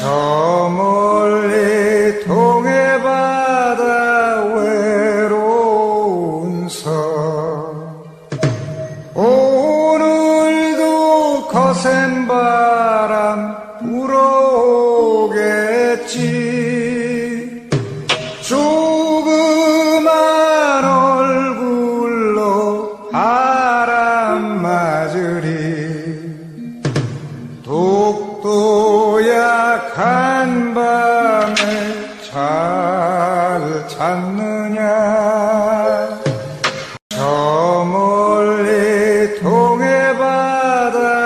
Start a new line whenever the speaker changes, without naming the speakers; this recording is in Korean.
저 멀리 동해바다 외로운 섬 오늘도 거센 바람 불어오겠지. 조그만 얼굴로 바람 맞으리. 한밤에 잘 잤느냐? 저 멀리 동해바다